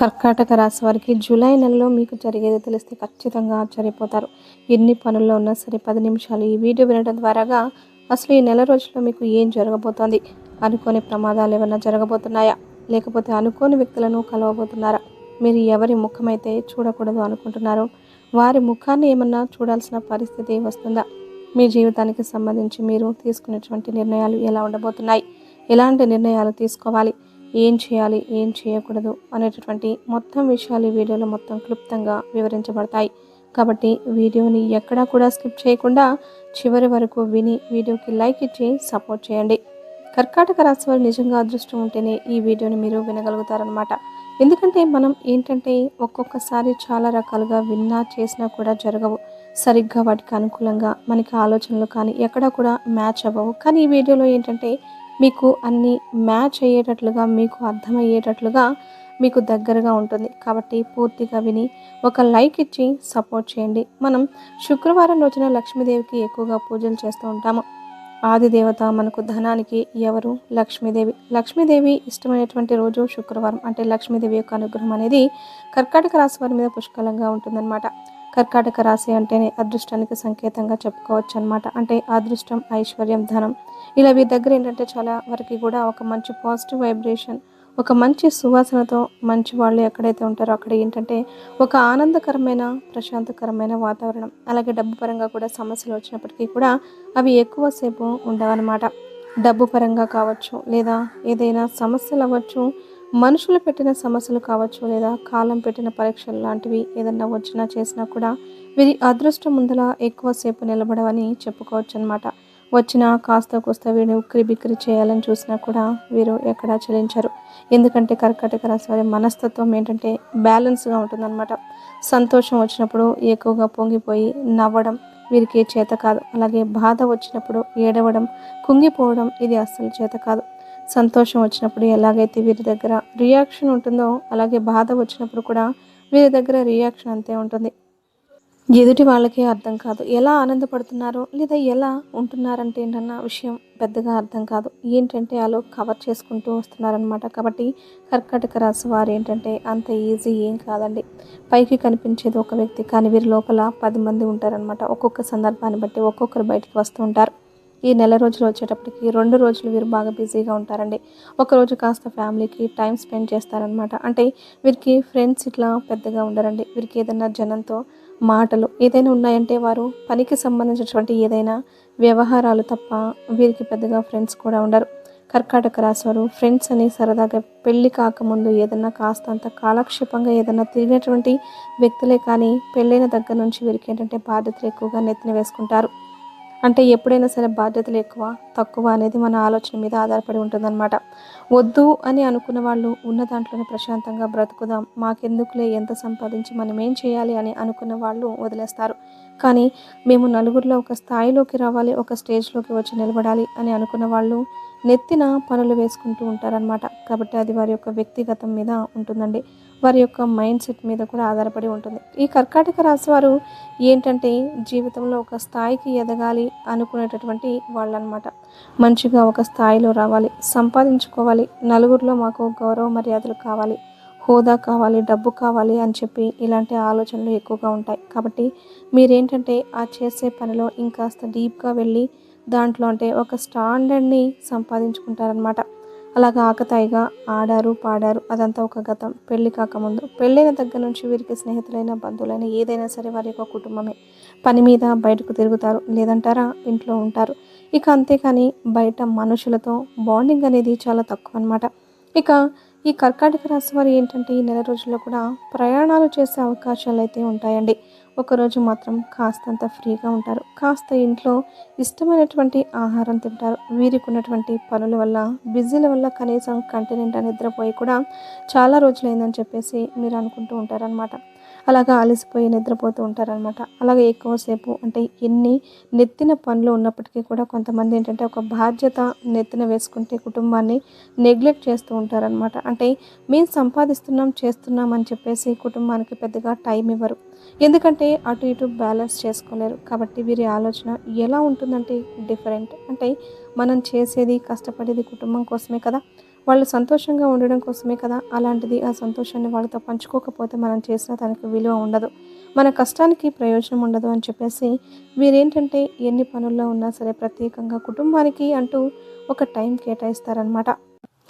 కర్కాటక రాశి వారికి జూలై నెలలో మీకు జరిగేది తెలిస్తే ఖచ్చితంగా ఆశ్చర్యపోతారు. ఎన్ని పనుల్లో ఉన్నా సరే పది నిమిషాలు ఈ వీడియో వినడం ద్వారాగా అసలు ఈ నెల రోజుల్లో మీకు ఏం జరగబోతోంది? అనుకోని ప్రమాదాలు ఏమైనా జరగబోతున్నాయా? లేకపోతే అనుకోని వ్యక్తులను కలవబోతున్నారా? మీరు ఎవరి ముఖమైతే చూడకూడదు అనుకుంటున్నారో వారి ముఖాన్ని ఏమన్నా చూడాల్సిన పరిస్థితి వస్తుందా? మీ జీవితానికి సంబంధించి మీరు తీసుకునేటువంటి నిర్ణయాలు ఎలా ఉండబోతున్నాయి? ఎలాంటి నిర్ణయాలు తీసుకోవాలి? ఏం చేయాలి ఏం చేయకూడదు అనేటటువంటి మొత్తం విషయాలు ఈ వీడియోలో మొత్తం క్లుప్తంగా వివరించబడతాయి. కాబట్టి వీడియోని ఎక్కడా కూడా స్కిప్ చేయకుండా చివరి వరకు విని వీడియోకి లైక్ ఇచ్చి సపోర్ట్ చేయండి. కర్కాటక రాశి వారు నిజంగా అదృష్టం ఉంటేనే ఈ వీడియోని మీరు వినగలుగుతారనమాట ఎందుకంటే మనం ఏంటంటే ఒక్కొక్కసారి చాలా రకాలుగా విన్నా చేసినా కూడా జరగవు. సరిగ్గా వాటికి అనుకూలంగా మనకి ఆలోచనలు కానీ ఎక్కడా కూడా మ్యాచ్ అవ్వవు. కానీ ఈ వీడియోలో ఏంటంటే మీకు అన్నీ మ్యాచ్ అయ్యేటట్లుగా మీకు అర్థమయ్యేటట్లుగా మీకు దగ్గరగా ఉంటుంది. కాబట్టి పూర్తిగా విని ఒక లైక్ ఇచ్చి సపోర్ట్ చేయండి. మనం శుక్రవారం రోజున లక్ష్మీదేవికి ఎక్కువగా పూజలు చేస్తూ ఉంటాము. ఆది దేవత మనకు ధనానికి ఎవరు? లక్ష్మీదేవి. లక్ష్మీదేవి ఇష్టమైనటువంటి రోజు శుక్రవారం. అంటే లక్ష్మీదేవి యొక్క అనుగ్రహం అనేది కర్కాటక రాశి వారి మీద పుష్కలంగా ఉంటుందన్నమాట. కర్కాటక రాశి అంటేనే అదృష్టానికి సంకేతంగా చెప్పుకోవచ్చు అనమాట అంటే అదృష్టం ఐశ్వర్యం ధనం. ఇలా వీరి దగ్గర ఏంటంటే చాలా వరకు కూడా ఒక మంచి పాజిటివ్ వైబ్రేషన్ ఒక మంచి సువాసనతో మంచి వాళ్ళు ఎక్కడైతే ఉంటారో అక్కడ ఏంటంటే ఒక ఆనందకరమైన ప్రశాంతకరమైన వాతావరణం అలాగే డబ్బు పరంగా కూడా సమస్యలు వచ్చినప్పటికీ కూడా అవి ఎక్కువసేపు ఉండవన్నమాట. డబ్బు పరంగా కావచ్చు లేదా ఏదైనా సమస్యలు అవ్వచ్చు మనుషులు పెట్టిన సమస్యలు కావచ్చు లేదా కాలం పెట్టిన పరీక్షలు లాంటివి ఏదన్నా వచ్చినా చేసినా కూడా వీరి అదృష్టం ముందల ఎక్కువసేపు నిలబడవని చెప్పుకోవచ్చు అనమాట వచ్చినా కాస్త కూస్త వీడిని ఉక్కిరి బిక్కిరి చేయాలని చూసినా కూడా వీరు ఎక్కడా చెల్లించరు. ఎందుకంటే కర్కాటక రాశి వారి మనస్తత్వం ఏంటంటే బ్యాలెన్స్గా ఉంటుందన్నమాట. సంతోషం వచ్చినప్పుడు ఎక్కువగా పొంగిపోయి నవ్వడం వీరికి చేత కాదు. అలాగే బాధ వచ్చినప్పుడు ఏడవడం కుంగిపోవడం ఇది అస్సలు చేత కాదు. సంతోషం వచ్చినప్పుడు ఎలాగైతే వీరి దగ్గర రియాక్షన్ ఉంటుందో అలాగే బాధ వచ్చినప్పుడు కూడా వీరి దగ్గర రియాక్షన్ అంతే ఉంటుంది. ఎదుటి వాళ్ళకే అర్థం కాదు. ఎలా ఆనందపడుతున్నారో లేదా ఎలా ఉంటున్నారంటే ఏంటన్న విషయం పెద్దగా అర్థం కాదు. ఏంటంటే అలా కవర్ చేసుకుంటూ వస్తున్నారనమాట కాబట్టి కర్కాటక రాశి వారు ఏంటంటే అంత ఈజీ ఏం కాదండి. పైకి కనిపించేది ఒక వ్యక్తి కానీ వీరి లోపల పది మంది ఉంటారనమాట ఒక్కొక్క సందర్భాన్ని బట్టి ఒక్కొక్కరు బయటికి వస్తూ ఉంటారు. ఈ నెల రోజులు వచ్చేటప్పటికి రెండు రోజులు వీరు బాగా బిజీగా ఉంటారండి. ఒకరోజు కాస్త ఫ్యామిలీకి టైం స్పెండ్ చేస్తారనమాట అంటే వీరికి ఫ్రెండ్స్ ఇట్లా పెద్దగా ఉండరండి. వీరికి ఏదైనా జనంతో మాటలు ఏదైనా ఉన్నాయంటే వారు పనికి సంబంధించినటువంటి ఏదైనా వ్యవహారాలు తప్ప వీరికి పెద్దగా ఫ్రెండ్స్ కూడా ఉండరు. కర్కాటక రాశివారు ఫ్రెండ్స్ అని సరదాగా పెళ్ళి కాకముందు ఏదన్నా కాస్తంత కాలక్షేపంగా ఏదన్నా తిరిగినటువంటి వ్యక్తులే కానీ పెళ్ళైన దగ్గర నుంచి వీరికి ఏంటంటే బాధ్యతలు ఎక్కువగా నెత్తిన వేసుకుంటారు. అంటే ఎప్పుడైనా సరే బాధ్యతలు ఎక్కువ తక్కువ అనేది మన ఆలోచన మీద ఆధారపడి ఉంటుందన్నమాట. వద్దు అని అనుకున్న వాళ్ళు ఉన్న దాంట్లోనే ప్రశాంతంగా బ్రతుకుదాం. మాకెందుకులే ఎంత సంపాదించి మనం ఏం చేయాలి అని అనుకున్న వాళ్ళు వదిలేస్తారు. కానీ మేము నలుగురిలో ఒక స్థాయిలోకి రావాలి ఒక స్టేజ్లోకి వచ్చి నిలబడాలి అని అనుకున్న వాళ్ళు నెత్తిన పనులు వేసుకుంటూ ఉంటారనమాట కాబట్టి అది వారి యొక్క వ్యక్తిగతం మీద ఉంటుందండి. వారి యొక్క మైండ్ సెట్ మీద కూడా ఆధారపడి ఉంటుంది. ఈ కర్కాటక రాశి వారు ఏంటంటే జీవితంలో ఒక స్థాయికి ఎదగాలి అనుకునేటటువంటి వాళ్ళనమాట. మంచిగా ఒక స్థాయిలో రావాలి సంపాదించుకోవాలి నలుగురిలో మాకు గౌరవ మర్యాదలు కావాలి హోదా కావాలి డబ్బు కావాలి అని చెప్పి ఇలాంటి ఆలోచనలు ఎక్కువగా ఉంటాయి. కాబట్టి మీరేంటంటే ఆ చేసే పనిలో ఇంకాస్త డీప్గా వెళ్ళి దాంట్లో అంటే ఒక స్టాండర్డ్ని సంపాదించుకుంటారనమాట. అలాగా ఆకతాయిగా ఆడారు పాడారు. అదంతా ఒక గతం. పెళ్ళి కాకముందు. పెళ్ళైన దగ్గర నుంచి వీరికి స్నేహితులైన బంధువులైన ఏదైనా సరే వారి యొక్క కుటుంబమే. పని మీద బయటకు తిరుగుతారు. లేదంటారా? ఇంట్లో ఉంటారు. ఇక అంతేకాని బయట మనుషులతో బాండింగ్ అనేది చాలా తక్కువ అనమాట ఇక ఈ కర్కాటక రాశి వారు ఏంటంటే ఈ నెల రోజుల్లో కూడా ప్రయాణాలు చేసే అవకాశాలు అయితే ఉంటాయండి. ఒకరోజు మాత్రం కాస్తంత ఫ్రీగా ఉంటారు. కాస్త ఇంట్లో ఇష్టమైనటువంటి ఆహారం తింటారు. వీరికి ఉన్నటువంటి పనుల వల్ల బిజీల వల్ల కనీసం కంటి నిండా నిద్రపోయి కూడా చాలా రోజులైందని చెప్పేసి మీరు అనుకుంటూ ఉంటారనమాట అలాగా అలసిపోయి నిద్రపోతూ ఉంటారనమాట అలాగే ఎక్కువసేపు అంటే ఎన్ని నెత్తిన పనులు ఉన్నప్పటికీ కూడా కొంతమంది ఏంటంటే ఒక బాధ్యత నెత్తిన వేసుకుంటే కుటుంబాన్ని నెగ్లెక్ట్ చేస్తూ ఉంటారనమాట అంటే మేము సంపాదిస్తున్నాం చేస్తున్నాం అని చెప్పేసి కుటుంబానికి పెద్దగా టైం ఇవ్వరు. ఎందుకంటే అటు ఇటు బ్యాలెన్స్ చేసుకోలేరు. కాబట్టి వీరి ఆలోచన ఎలా ఉంటుందంటే డిఫరెంట్. అంటే మనం చేసేది కష్టపడేది కుటుంబం కోసమే కదా. వాళ్ళు సంతోషంగా ఉండడం కోసమే కదా అలాంటిది ఆ సంతోషాన్ని వాళ్ళతో పంచుకోకపోతే మనం చేసిన దానికి విలువ ఉండదు. మన కష్టానికి ప్రయోజనం ఉండదు అని చెప్పేసి వీరేంటంటే ఎన్ని పనుల్లో ఉన్నా సరే ప్రత్యేకంగా కుటుంబానికి అంటూ ఒక టైం కేటాయిస్తారనమాట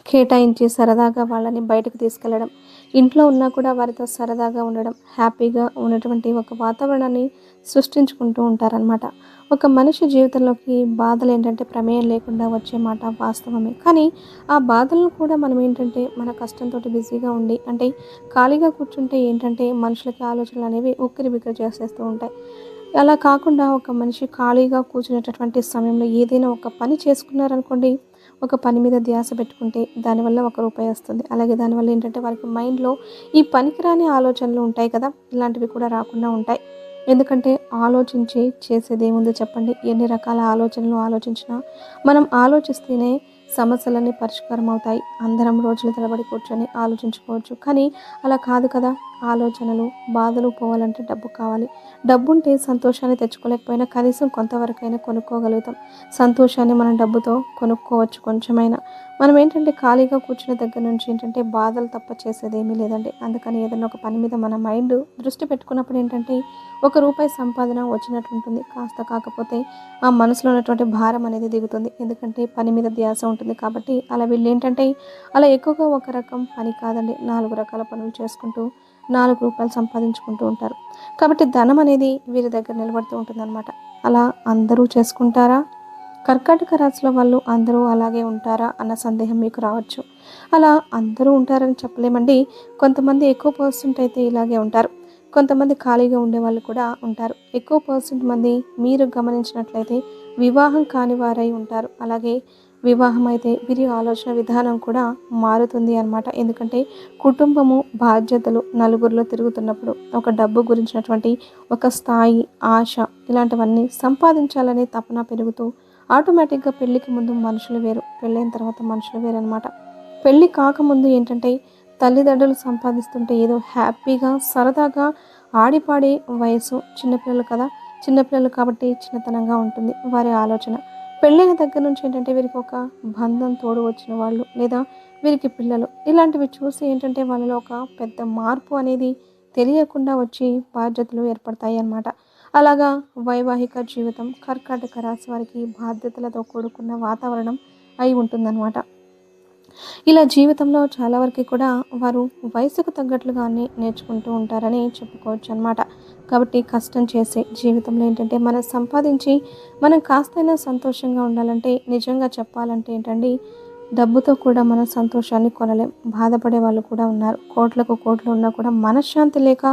కేటాయించి సరదాగా వాళ్ళని బయటకు తీసుకెళ్ళడం ఇంట్లో ఉన్నా కూడా వారితో సరదాగా ఉండడం హ్యాపీగా ఉన్నటువంటి ఒక వాతావరణాన్ని సృష్టించుకుంటూ ఉంటారనమాట ఒక మనిషి జీవితంలోకి బాధలు ఏంటంటే ప్రమేయం లేకుండా వచ్చే మాట వాస్తవమే. కానీ ఆ బాధలను కూడా మనం ఏంటంటే మన కష్టంతో బిజీగా ఉండి అంటే ఖాళీగా కూర్చుంటే ఏంటంటే మనుషులకి ఆలోచనలు అనేవి ఉక్కిరి బిక్కిరి చేసేస్తూ ఉంటాయి. అలా కాకుండా ఒక మనిషి ఖాళీగా కూర్చునేటటువంటి సమయంలో ఏదైనా ఒక పని చేసుకున్నారనుకోండి ఒక పని మీద ధ్యాస పెట్టుకుంటే దానివల్ల ఒక రూపాయి వస్తుంది. అలాగే దానివల్ల ఏంటంటే వారికి మైండ్లో ఈ పనికిరాని ఆలోచనలు ఉంటాయి కదా ఇలాంటివి కూడా రాకుండా ఉంటాయి. ఎందుకంటే ఆలోచించి చేసేది ఏముందో చెప్పండి? ఎన్ని రకాల ఆలోచనలు ఆలోచించినా మనం ఆలోచిస్తేనే సమస్యలన్నీ పరిష్కారం అవుతాయి అందరం రోజుల తరబడి కూర్చొని ఆలోచించుకోవచ్చు. కానీ అలా కాదు కదా? ఆలోచనలు బాధలు పోవాలంటే డబ్బు కావాలి. డబ్బుంటే సంతోషాన్ని తెచ్చుకోలేకపోయినా కనీసం కొంతవరకైనా కొనుక్కోగలుగుతాం. సంతోషాన్ని మనం డబ్బుతో కొనుక్కోవచ్చు కొంచెమైనా. మనం ఏంటంటే ఖాళీగా కూర్చునే దగ్గర నుంచి ఏంటంటే బాధలు తప్ప చేసేది ఏమీ లేదండి. అందుకని ఏదైనా ఒక పని మీద మన మైండ్ దృష్టి పెట్టుకున్నప్పుడు ఏంటంటే ఒక రూపాయి సంపాదన వచ్చినట్టు ఉంటుంది. కాస్త కాకపోతే ఆ మనసులో ఉన్నటువంటి భారం అనేది దిగుతుంది. ఎందుకంటే పని మీద ధ్యాస ఉంటుంది కాబట్టి అలా వీళ్ళు ఏంటంటే అలా ఎక్కువగా ఒక రకం పని కాదండి. నాలుగు రకాల పనులు చేసుకుంటూ నాలుగు రూపాయలు సంపాదించుకుంటూ ఉంటారు. కాబట్టి ధనం అనేది వీరి దగ్గర నిలబడుతూ ఉంటుందన్నమాట. అలా అందరూ చేసుకుంటారా? కర్కాటక రాశిలో వాళ్ళు అందరూ అలాగే ఉంటారా అన్న సందేహం మీకు రావచ్చు. అలా అందరూ ఉంటారని చెప్పలేమండి. కొంతమంది ఎక్కువ పర్సెంట్ అయితే ఇలాగే ఉంటారు. కొంతమంది ఖాళీగా ఉండే వాళ్ళు కూడా ఉంటారు. ఎక్కువ పర్సెంట్ మంది మీరు గమనించినట్లయితే వివాహం కాని వారై ఉంటారు. అలాగే వివాహం అయితే వీరి ఆలోచన విధానం కూడా మారుతుంది అన్నమాట. ఎందుకంటే కుటుంబము బాధ్యతలు నలుగురిలో తిరుగుతున్నప్పుడు ఒక డబ్బు గురించినటువంటి ఒక స్థాయి ఆశ ఇలాంటివన్నీ సంపాదించాలనే తపన పెరుగుతూ ఆటోమేటిక్గా పెళ్ళికి ముందు మనుషులు వేరు పెళ్ళైన తర్వాత మనుషులు వేరు అనమాట పెళ్ళి కాకముందు ఏంటంటే తల్లిదండ్రులు సంపాదిస్తుంటే ఏదో హ్యాపీగా సరదాగా ఆడిపాడే వయసు చిన్నపిల్లలు కదా. చిన్నపిల్లలు కాబట్టి చిన్నతనంగా ఉంటుంది వారి ఆలోచన. పెళ్ళైన దగ్గర నుంచి ఏంటంటే వీరికి ఒక బంధం తోడు వచ్చిన వాళ్ళు లేదా వీరికి పిల్లలు. ఇలాంటివి చూసి ఏంటంటే వాళ్ళలో ఒక పెద్ద మార్పు అనేది తెలియకుండా వచ్చి బాధ్యతలు ఏర్పడతాయి అన్నమాట. అలాగా వైవాహిక జీవితం కర్కాటక రాశి వారికి బాధ్యతలతో కూడుకున్న వాతావరణం అయి ఉంటుందన్నమాట. ఇలా జీవితంలో చాలా వరకు కూడా వారు వయసుకు తగ్గట్లుగానే నేర్చుకుంటూ ఉంటారని చెప్పుకోవచ్చు అనమాట కాబట్టి కష్టం చేసే జీవితంలో ఏంటంటే మనం సంపాదించి మనం కాస్తైనా సంతోషంగా ఉండాలంటే నిజంగా చెప్పాలంటే ఏంటండి డబ్బుతో కూడా మనం సంతోషాన్ని కొనలేం. బాధపడే వాళ్ళు కూడా ఉన్నారు. కోట్లకు కోట్లు ఉన్నా కూడా మనశ్శాంతి లేక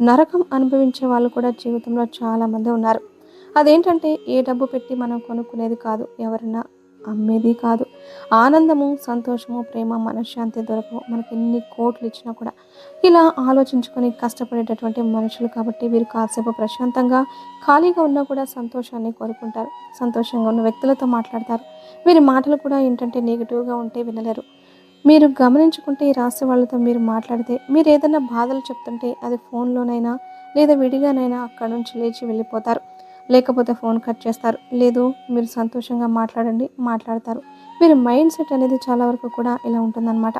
నరకం అనుభవించే వాళ్ళు కూడా జీవితంలో చాలామంది ఉన్నారు. అదేంటంటే ఏ డబ్బు పెట్టి మనం కొనుక్కునేది కాదు. ఎవరైనా అమ్మేది కాదు. ఆనందము సంతోషము ప్రేమ మనశ్శాంతి దొరకవు. మనకి ఎన్ని కోట్లు ఇచ్చినా కూడా ఇలా ఆలోచించుకొని కష్టపడేటటువంటి మనుషులు కాబట్టి వీరు కాసేపు ప్రశాంతంగా ఖాళీగా ఉన్నా కూడా సంతోషాన్ని కోరుకుంటారు. సంతోషంగా ఉన్న వ్యక్తులతో మాట్లాడతారు. వీరి మాటలు కూడా ఏంటంటే నెగిటివ్గా ఉంటే వినలేరు. మీరు గమనించుకుంటే ఈ రాసే వాళ్ళతో మీరు మాట్లాడితే మీరు ఏదైనా బాధలు చెప్తుంటే అది ఫోన్లోనైనా లేదా విడిగానైనా అక్కడ నుంచి లేచి వెళ్ళిపోతారు. లేకపోతే ఫోన్ కట్ చేస్తారు. లేదు మీరు సంతోషంగా మాట్లాడండి మాట్లాడతారు. వీరి మైండ్ సెట్ అనేది చాలా వరకు కూడా ఇలా ఉంటుందన్నమాట.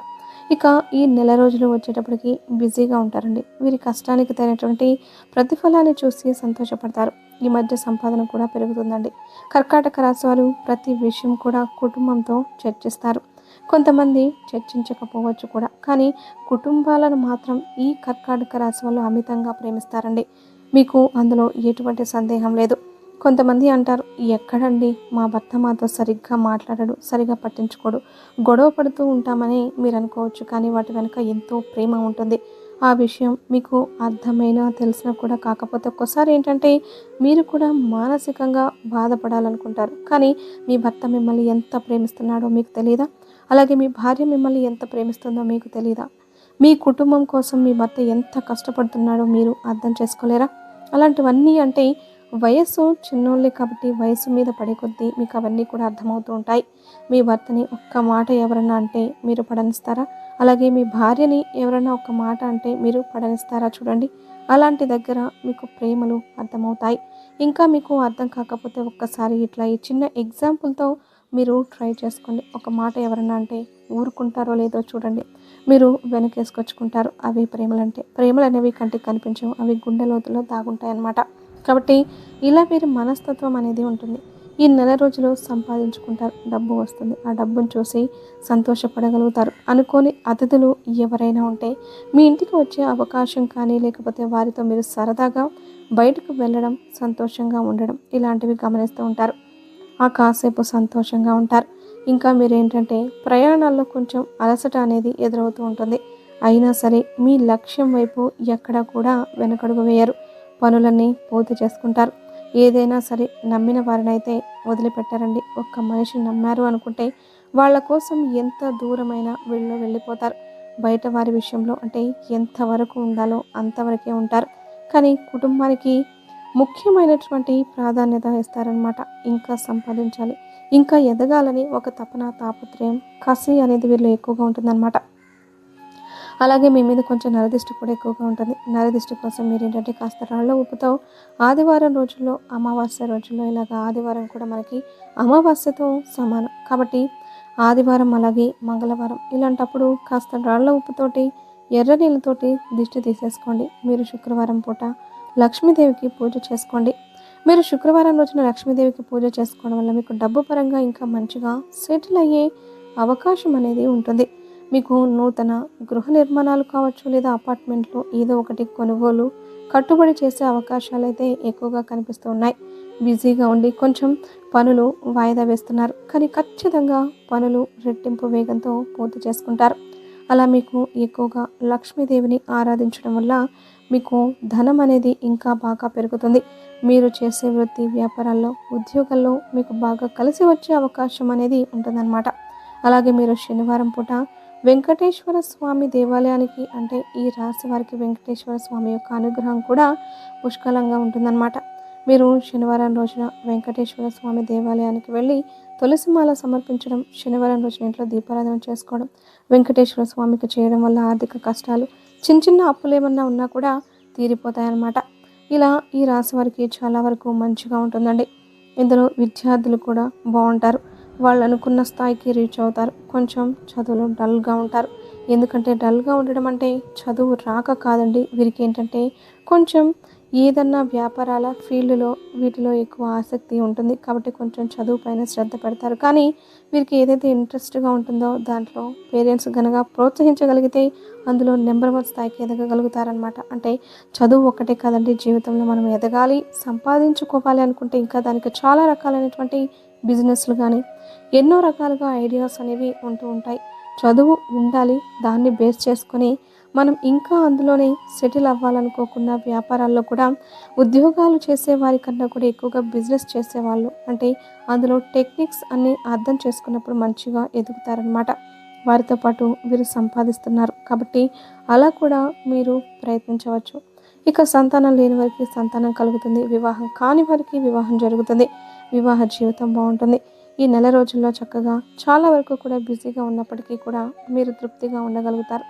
ఇక ఈ నెల రోజులు వచ్చేటప్పటికి బిజీగా ఉంటారండి. వీరి కష్టానికి తగినటువంటి ప్రతిఫలాన్ని చూసి సంతోషపడతారు. ఈ మధ్య సంపాదన కూడా పెరుగుతుందండి. కర్కాటక రాశి వారు ప్రతి విషయం కూడా కుటుంబంతో చర్చిస్తారు. కొంతమంది చర్చించకపోవచ్చు కూడా. కానీ కుటుంబాలను మాత్రం ఈ కర్కాటక రాశి వాళ్ళు అమితంగా ప్రేమిస్తారండి. మీకు అందులో ఎటువంటి సందేహం లేదు. కొంతమంది అంటారు ఎక్కడండి? మా భర్త మాతో సరిగ్గా మాట్లాడడు సరిగ్గా పట్టించుకోడు. గొడవ పడుతూ ఉంటామని మీరు అనుకోవచ్చు కానీ వాటి వెనుక ఎంతో ప్రేమ ఉంటుంది. ఆ విషయం మీకు అర్థమైనా తెలిసినా కూడా కాకపోతే ఒక్కోసారి ఏంటంటే మీరు కూడా మానసికంగా బాధపడాలనుకుంటారు. కానీ మీ భర్త మిమ్మల్ని ఎంత ప్రేమిస్తున్నాడో మీకు తెలియదా అలాగే మీ భార్య మిమ్మల్ని ఎంత ప్రేమిస్తుందో మీకు తెలియదా మీ కుటుంబం కోసం మీ భర్త ఎంత కష్టపడుతున్నాడో మీరు అర్థం చేసుకోలేరా? అలాంటివన్నీ అంటే వయస్సు చిన్నోళ్ళే కాబట్టి వయసు మీద పడే కొద్దీ మీకు అవన్నీ కూడా అర్థమవుతూ ఉంటాయి. మీ భర్తని ఒక్క మాట ఎవరన్నా అంటే మీరు పడనిస్తారా? అలాగే మీ భార్యని ఎవరైనా ఒక్క మాట అంటే మీరు పడనిస్తారా చూడండి. అలాంటి దగ్గర మీకు ప్రేమలు అర్థమవుతాయి. ఇంకా మీకు అర్థం కాకపోతే ఒక్కసారి ఇట్లా ఈ చిన్న ఎగ్జాంపుల్తో మీరు ట్రై చేసుకోండి. ఒక మాట ఎవరన్నా అంటే ఊరుకుంటారో లేదో చూడండి. మీరు వెనకేసుకొచ్చుకుంటారు. అవి ప్రేమలంటే ప్రేమలు అనేవి కంటికి కనిపించవు. అవి గుండె లోతులో దాగుంటాయి అన్నమాట కాబట్టి ఇలా మీరు మనస్తత్వం అనేది ఉంటుంది. ఈ నెల రోజులు సంపాదించుకుంటారు. డబ్బు వస్తుంది. ఆ డబ్బును చూసి సంతోషపడగలుగుతారు. అనుకోని అతిథులు ఎవరైనా ఉంటే మీ ఇంటికి వచ్చే అవకాశం కానీ లేకపోతే వారితో మీరు సరదాగా బయటకు వెళ్ళడం సంతోషంగా ఉండడం ఇలాంటివి గమనిస్తూ ఉంటారు. ఆ కాసేపు సంతోషంగా ఉంటారు. ఇంకా మీరేంటంటే ప్రయాణాల్లో కొంచెం అలసట అనేది ఎదురవుతూ ఉంటుంది. అయినా సరే మీ లక్ష్యం వైపు ఎక్కడా కూడా వెనకడుగు వేయరు. పనులన్నీ పూర్తి చేసుకుంటారు. ఏదైనా సరే నమ్మిన వారినైతే వదిలిపెట్టారండి. ఒక్క మనిషి నమ్మారు అనుకుంటే వాళ్ళ కోసం ఎంత దూరమైనా వీళ్ళు వెళ్ళిపోతారు. బయట వారి విషయంలో అంటే ఎంతవరకు ఉండాలో అంతవరకే ఉంటారు. కానీ కుటుంబానికి ముఖ్యమైనటువంటి ప్రాధాన్యత ఇస్తారనమాట ఇంకా సంపాదించాలి ఇంకా ఎదగాలని ఒక తపన తాపత్రయం కసి అనేది వీళ్ళు ఎక్కువగా ఉంటుందన్నమాట. అలాగే మీ మీద కొంచెం నరదిష్టి కూడా ఎక్కువగా ఉంటుంది. నరదిష్టి కోసం మీరు ఏంటంటే కాస్త రాళ్ళ ఉప్పుతో ఆదివారం రోజుల్లో అమావాస్య రోజుల్లో ఇలాగ ఆదివారం కూడా మనకి అమావాస్యతో సమానం. కాబట్టి ఆదివారం అలాగే మంగళవారం ఇలాంటప్పుడు కాస్త రాళ్ళ ఉప్పుతోటి ఎర్ర నీళ్ళతోటి దిష్టి తీసేసుకోండి. మీరు శుక్రవారం పూట లక్ష్మీదేవికి పూజ చేసుకోండి. మీరు శుక్రవారం రోజున లక్ష్మీదేవికి పూజ చేసుకోవడం వల్ల మీకు డబ్బు పరంగా ఇంకా మంచిగా సెటిల్ అయ్యే అవకాశం అనేది ఉంటుంది. మీకు నూతన గృహ నిర్మాణాలు కావచ్చు లేదా అపార్ట్మెంట్లో ఏదో ఒకటి కొనుగోలు కట్టుబడి చేసే అవకాశాలు అయితే ఎక్కువగా కనిపిస్తూ ఉన్నాయి. బిజీగా ఉండి కొంచెం పనులు వాయిదా వేస్తున్నారు. కానీ ఖచ్చితంగా పనులు రెట్టింపు వేగంతో పూర్తి చేసుకుంటారు. అలా మీకు ఎక్కువగా లక్ష్మీదేవిని ఆరాధించడం వల్ల మీకు ధనం అనేది ఇంకా బాగా పెరుగుతుంది. మీరు చేసే వృత్తి వ్యాపారాల్లో ఉద్యోగాల్లో మీకు బాగా కలిసి వచ్చే అవకాశం అనేది ఉంటుందన్నమాట. అలాగే మీరు శనివారం పూట వెంకటేశ్వర స్వామి దేవాలయానికి అంటే ఈ రాశి వారికి వెంకటేశ్వర స్వామి యొక్క అనుగ్రహం కూడా పుష్కలంగా ఉంటుందన్నమాట. మీరు శనివారం రోజున వెంకటేశ్వర స్వామి దేవాలయానికి వెళ్ళి తులసిమాల సమర్పించడం శనివారం రోజున ఇంట్లో దీపారాధన చేసుకోవడం వెంకటేశ్వర స్వామికి చేయడం వల్ల ఆర్థిక కష్టాలు చిన్న చిన్న అప్పులు ఏమన్నా ఉన్నా కూడా తీరిపోతాయన్నమాట. ఇలా ఈ రాశి వారికి చాలా వరకు మంచిగా ఉంటుందండి. ఇందులో విద్యార్థులు కూడా బాగుంటారు. వాళ్ళు అనుకున్న స్థాయికి రీచ్ అవుతారు. కొంచెం చదువులో డల్గా ఉంటారు. ఎందుకంటే డల్గా ఉండడం అంటే చదువు రాక కాదండి. వీరికి ఏంటంటే కొంచెం ఏదన్నా వ్యాపారాల ఫీల్డ్లో వీటిలో ఎక్కువ ఆసక్తి ఉంటుంది. కాబట్టి కొంచెం చదువు పైన శ్రద్ధ పెడతారు. కానీ వీరికి ఏదైతే ఇంట్రెస్ట్గా ఉంటుందో దాంట్లో పేరెంట్స్ కనుక ప్రోత్సహించగలిగితే అందులో నెంబర్ వన్ స్థాయికి ఎదగగలుగుతారనమాట అంటే చదువు ఒక్కటే కాదండి. జీవితంలో మనం ఎదగాలి సంపాదించుకోవాలి అనుకుంటే ఇంకా దానికి చాలా రకాలైనటువంటి బిజినెస్లు కానీ ఎన్నో రకాలుగా ఐడియాస్ అనేవి ఉంటూ ఉంటాయి. చదువు ఉండాలి దాన్ని బేస్ చేసుకొని మనం ఇంకా అందులోనే సెటిల్ అవ్వాలనుకోకుండా వ్యాపారాల్లో కూడా ఉద్యోగాలు చేసే వారికన్నా కూడా ఎక్కువగా బిజినెస్ చేసేవాళ్ళు. అంటే అందులో టెక్నిక్స్ అన్ని అర్థం చేసుకున్నప్పుడు మంచిగా ఎదుగుతారనమాట వారితో పాటు వీరు సంపాదిస్తున్నారు. కాబట్టి అలా కూడా మీరు ప్రయత్నించవచ్చు. ఇక సంతానం లేని వారికి సంతానం కలుగుతుంది. వివాహం కాని వారికి వివాహం జరుగుతుంది. వివాహ జీవితం బాగుంటుంది. ఈ నెల రోజుల్లో చక్కగా చాలా వరకు కూడా బిజీగా ఉన్నప్పటికీ కూడా మీరు తృప్తిగా ఉండగలుగుతారు.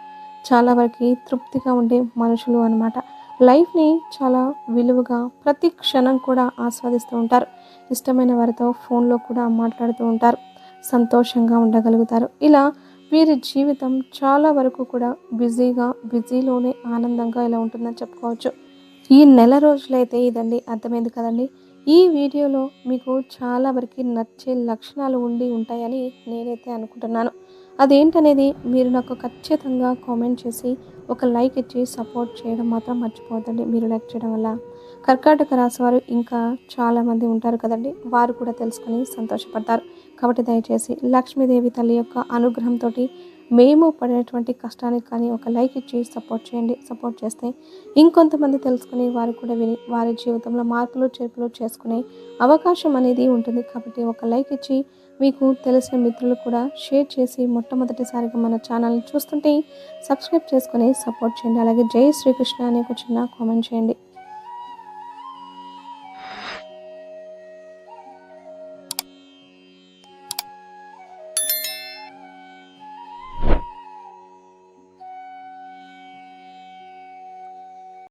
చాలా వరకు తృప్తిగా ఉండే మనుషులు అనమాట లైఫ్ని చాలా విలువగా ప్రతి క్షణం కూడా ఆస్వాదిస్తూ ఉంటారు. ఇష్టమైన వారితో ఫోన్లో కూడా మాట్లాడుతూ ఉంటారు. సంతోషంగా ఉండగలుగుతారు. ఇలా వీరి జీవితం చాలా వరకు కూడా బిజీగా బిజీలోనే ఆనందంగా ఇలా ఉంటుందని చెప్పుకోవచ్చు. ఈ నెల రోజులైతే ఇదండి అర్థమైంది కదండి. ఈ వీడియోలో మీకు చాలా వరకు నచ్చే లక్షణాలు ఉండి ఉంటాయని నేనైతే అనుకుంటున్నాను. అదేంటనేది మీరు నాకు ఖచ్చితంగా కామెంట్ చేసి ఒక లైక్ ఇచ్చి సపోర్ట్ చేయడం మాత్రం మర్చిపోవద్దండి. మీరు లైక్ చేయడం వల్ల కర్కాటక రాశి వారు ఇంకా చాలామంది ఉంటారు కదండి. వారు కూడా తెలుసుకొని సంతోషపడతారు. కాబట్టి దయచేసి లక్ష్మీదేవి తల్లి యొక్క అనుగ్రహంతో మేము పడినటువంటి కష్టానికి కానీ ఒక లైక్ ఇచ్చి సపోర్ట్ చేయండి సపోర్ట్ చేస్తే ఇంకొంతమంది తెలుసుకుని వారు కూడా విని వారి జీవితంలో మార్పులు చేర్పులు చేసుకునే అవకాశం అనేది ఉంటుంది. కాబట్టి ఒక లైక్ ఇచ్చి మీకు తెలిసిన మిత్రులు కూడా షేర్ చేసి మొట్టమొదటిసారిగా మన ఛానల్ని చూస్తుంటే సబ్స్క్రైబ్ చేసుకొని సపోర్ట్ చేయండి. అలాగే జై శ్రీకృష్ణ అనే ఒక చిన్న కామెంట్ చేయండి.